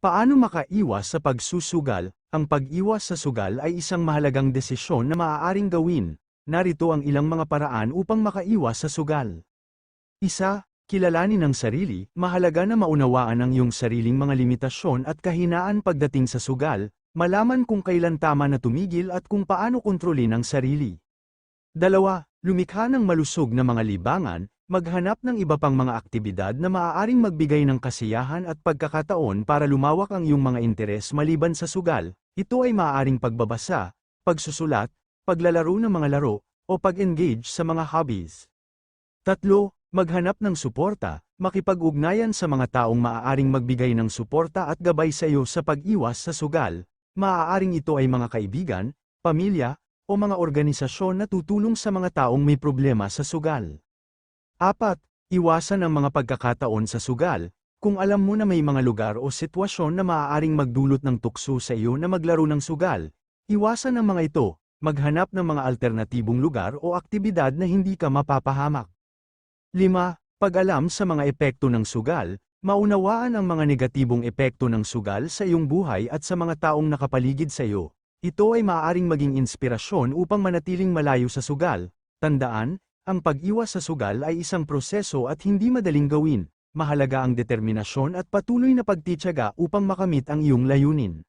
Paano makaiwas sa pagsusugal? Ang pag-iwas sa sugal ay isang mahalagang desisyon na maaaring gawin. Narito ang ilang mga paraan upang makaiwas sa sugal. Isa, kilalanin ang sarili, mahalaga na maunawaan ang iyong sariling mga limitasyon at kahinaan pagdating sa sugal, malaman kung kailan tama na tumigil at kung paano kontrolin ang sarili. Dalawa, lumikha ng malusog na mga libangan, maghanap ng iba pang mga aktibidad na maaaring magbigay ng kasiyahan at pagkakataon para lumawak ang iyong mga interes maliban sa sugal, ito ay maaaring pagbabasa, pagsusulat, paglalaro ng mga laro, o pag-engage sa mga hobbies. Tatlo, maghanap ng suporta, makipag-ugnayan sa mga taong maaaring magbigay ng suporta at gabay sa iyo sa pag-iwas sa sugal, maaaring ito ay mga kaibigan, pamilya, o mga organisasyon na tutulong sa mga taong may problema sa sugal. Apat, iwasan ang mga pagkakataon sa sugal, kung alam mo na may mga lugar o sitwasyon na maaaring magdulot ng tukso sa iyo na maglaro ng sugal, iwasan ang mga ito, maghanap ng mga alternatibong lugar o aktibidad na hindi ka mapapahamak. 5. Pag-alam sa mga epekto ng sugal, maunawaan ang mga negatibong epekto ng sugal sa iyong buhay at sa mga taong nakapaligid sa iyo. Ito ay maaaring maging inspirasyon upang manatiling malayo sa sugal. Tandaan, ang pag-iwas sa sugal ay isang proseso at hindi madaling gawin. Mahalaga ang determinasyon at patuloy na pagtityaga upang makamit ang iyong layunin.